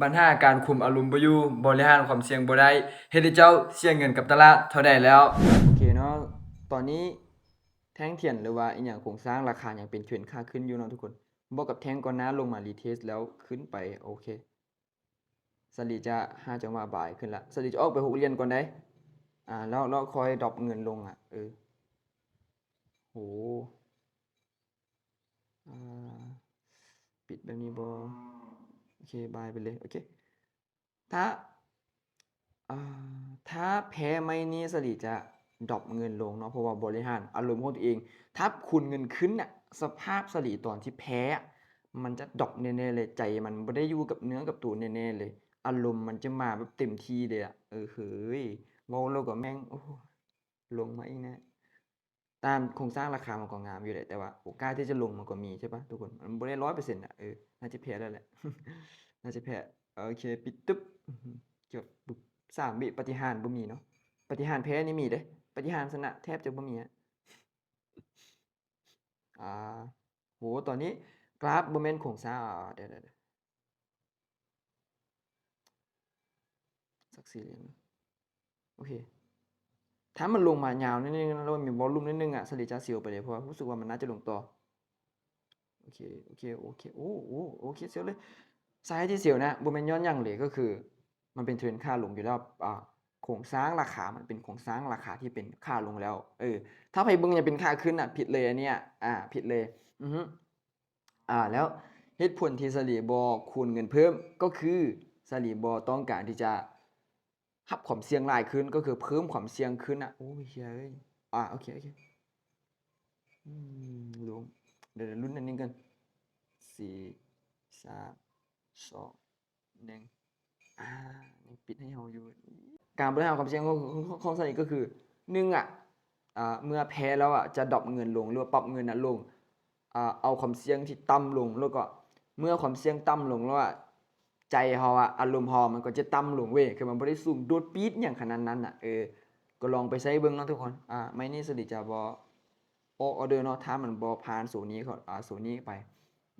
ปัญหาการคุมอารมณ์บ่อยู่บริหารความเสี่ยงบ่ได้เฮ็ดให้เจ้าเสียเงินกับตลาดเท่าใดแล้ว โอเคเนาะ ตอนนี้แท่งเทียนหรือว่าอีหยังโครงสร้างราคายังเป็นเทรนด์ค่าขึ้นอยู่เนาะทุกคนบ่กับแท่งก่อนหน้าลงมารีเทสแล้วขึ้นไปโอเคสลีจะ5จังหวะบ่ายขึ้นละสลีจะออกไปหกเหรียญก่อนได้อ่าแล้วแล้วคอยดรอปเงินลงอะเออโหอ่าปิดแบบนี้บ่ โอเคบายไปเลยโอเคถ้าถ้าแพ้ไม่นี่สลีจะดรอปเงินลงเนาะเพราะว่าบริหารอารมณ์ของตัวเอง ถ้าคุณเงินขึ้นน่ะสภาพสลีตอนที่แพ้ มันจะดรอปแน่ๆเลยใจมันไม่ได้อยู่กับเนื้อกับตัวแน่ๆเลย อารมณ์มันจะมาแบบเต็มที่เลยอะเออเฮ้ยเว้าแล้วก็แม่งโอ้ลงมาอีกนะ ตามโครงสร้างราคามันก็งามอยู่แหละแต่ว่าโอกาสที่จะลงมันก็มีใช่ปะทุกคนมันไม่ได้ร้อยเปอร์เซ็นต์อะเออน่าจะแพ้แล้วแหละน่าจะแพ้โอเคปิดตึ๊บอื้อหือเกือบปุ๊บสามวิปฏิหารบ่มีเนาะปฏิหารแพ้นี่มีเด้ปฏิหารชนะแทบจะบ่มีอะอ่าโหตอนนี้กราฟบ่แม่นโครงสร้างอ่าเดี๋ยวๆสักสี่เหรียญโอเค ถ้ามันลงมายาวนิดนึงแล้วมันมีวอลลุ่มนิดนึงอะสลิดจะเสียวไปเลยเพราะว่ารู้สึกว่ามันน่าจะลงต่อโอเคโอเคโอเคโอ้โอ้โอเคเสียวเลยสาเหตุที่เสียวนะบ่แม่นย้อนยังเลยก็คือ มันเป็นเทรนด์ค่าลงอยู่แล้วอ่าโครงสร้างราคามันเป็นโครงสร้างราคาที่เป็นค่าลงแล้วเออถ้าไปบิ่งจะเป็นค่าขึ้นอะผิดเลยอันเนี้ยอ่าผิดเลยอือฮึอ่าแล้วเหตุผลที่สลีบอคูณเงินเพิ่มก็คือสลีบอต้องการที่จะ รับความเสี่ยงหลายขึ้นก็คือเพิ่มความเสี่ยงขึ้นอะโอ้ยเฮ้ยอ่าโอเคโอเคอืมลงเดี๋ยวเดี๋ยวลุ้นอันนี้กันสี่สามสองหนึ่งอ่ายังปิดให้เราอยู่ การบริหารความเสี่ยงของของของสลีก็คือหนึ่งอะอ่าเมื่อแพ้แล้วอะจะดรอปเงินลงหรือปรับเงินน่ะลงอ่าเอาความเสี่ยงที่ต่ำลงแล้วก็เมื่อความเสี่ยงต่ำลงแล้วอะ ใจเฮาอะอารมณ์เฮามันก็จะต่ำลงเว้ยคือมันบ่ได้สูงโดดปี๊ดอย่างขนาดนั้นน่ะเออก็ลองไปใช้เบิ่งเนาะทุกคนอ่าไม่นี่สดิจะบ่ออกออเดอร์เนาะถ้ามันบ่ผ่านสูนี้เขาอ่าสูนี้ไป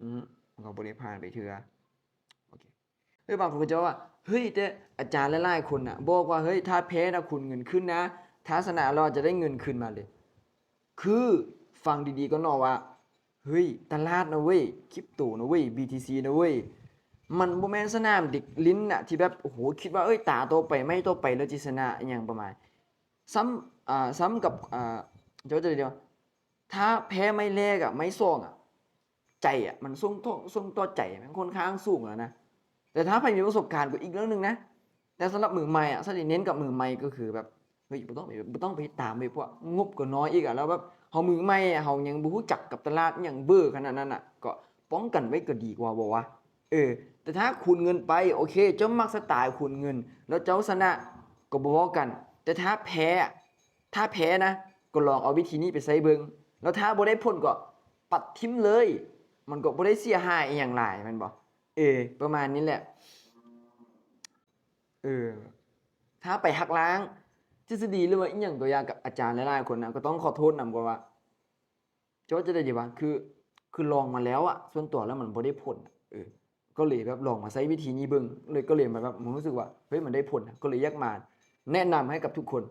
อืมมันก็บ่ได้ผ่านไปเทื่อโอเคเฮ้ยบางคนก็จะว่าเฮ้ยแต่อาจารย์หลายๆคนน่ะบอกว่าเฮ้ยถ้าแพ้นะคุณเงินขึ้นนะถ้าชนะเราจะได้เงินคืนมาเลย คือฟังดีๆก็เนอะว่าเฮ้ยตลาดนะเว้ยคริปโตนะเว้ย BTC นะเว้ย มันบ่แม่นสนามเด็กลิ้นน่ะที่แบบโอ้โหคิดว่าเอ้ยตาโตไปไม่โตไปแล้วจิชนะอหย่างประมาณ ซ้ำอ่าซ้ำกับอ่าเดี๋ยวจะเดียวถ้าแพ้ไม่แรกอะไม่ส่งอะ ใจอะมันส่งต่อส่งต่อใจมันค่อนข้างสูงแล้วนะแต่ถ้าใครมีประสบการณ์ก็อีกเรื่องหนึงนะแต่สำหรับมือใหม่อะสถิเน้นกับมือใหม่ก็คือแบบเฮ้ยบ่ต้องไปบ่ต้องไปตามไปพวกงบก็น้อยอีกอะแล้วแบบเฮามือใหม่อะเฮายังบ่รู้จักกับตลาดอิหยังเบ้อขนาดนั้นน่ะ ก็ป้องกันไว้ก็ดีกว่าบ่วะเออ แต่ถ้าคูณเงินไปโอเค เจ้ามักสไตล์คูณเงิน แล้วเจ้าชนะก็บ่ว่ากัน แต่ถ้าแพ้ถ้าแพ้นะ ก็ลองเอาวิธีนี้ไปใช้เบิงแล้วถ้าบ่ได้ผลก็ปัดทิ้มเลย มันก็บ่ได้เสียหายอีหยังหลายแม่นบ่เออ ประมาณนี้แหละเออถ้าไปหักล้างทฤษฎีหรือว่าอีหยังตัวอย่างกับอาจารย์หลายๆคนนะก็ต้องขอโทษนำก่อนว่าจะว่าจะได้ดีว่าคือ คือลองมาแล้วอะส่วนตัวแล้วมันบ่ได้ผลเออ ก็เลยแบบลองมาใช้วิธีนี้เบิ่งเลยก็เลยมาแบบผมรู้สึกว่าเฮ้ยมันได้ผลก็เลยอยกมา แนะนำให้กับทุกคน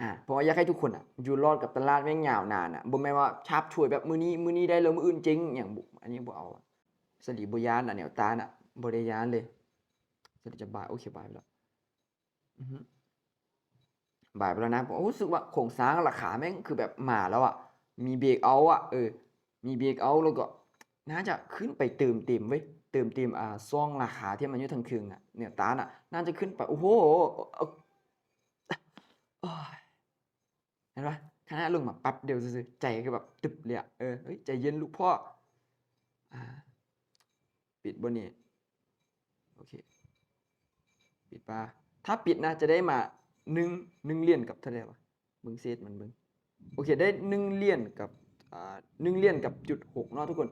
อ่าเพราะว่าอยากให้ทุกคนอะอยู่รอดกับตลาดแม่งยาวนานอะบ่แม่ว่าชาบช่วยแบบมือนี้มือนี้ได้แล้วมืออื่นจริง อย่างอันนี้บ่เอาสลีบ่ยานอะแนวตาน่ะบ่ได้ยานเลยสลีจะบายโอเคบายไปแล้วอือฮึบ่ายไปแล้วนะผมรู้สึกว่าโครงสร้างราคาแม่งคือแบบมาแล้วอะมีเบรกเอาอะเออมีเบรกเอาแล้วก็น่าจะขึ้นไปเติมเต็มเว้ย ติมเต็มอ่าซ่องราคาที่มันอยู่ทางครึ่งอะเนี่ยตาน่ะน่าจะขึ้นไปโอ้โหเห็นปะคณะลงมาแป๊บเดียวซื่อใจก็แบบตึบเลยอะเออใจเย็นลูกพ่ออ่าปิดบนนี้โอเคปิดปะถ้าปิดนะจะได้มาหนึ่งหนึ่งเหรียญกับเท่าไหร่วะเบิ่งเศษมันเบิ่งโอเคได้หนึ่งเหรียญกับอ่าหนึ่งเหรียญกับจุดหกเนาะทุกคน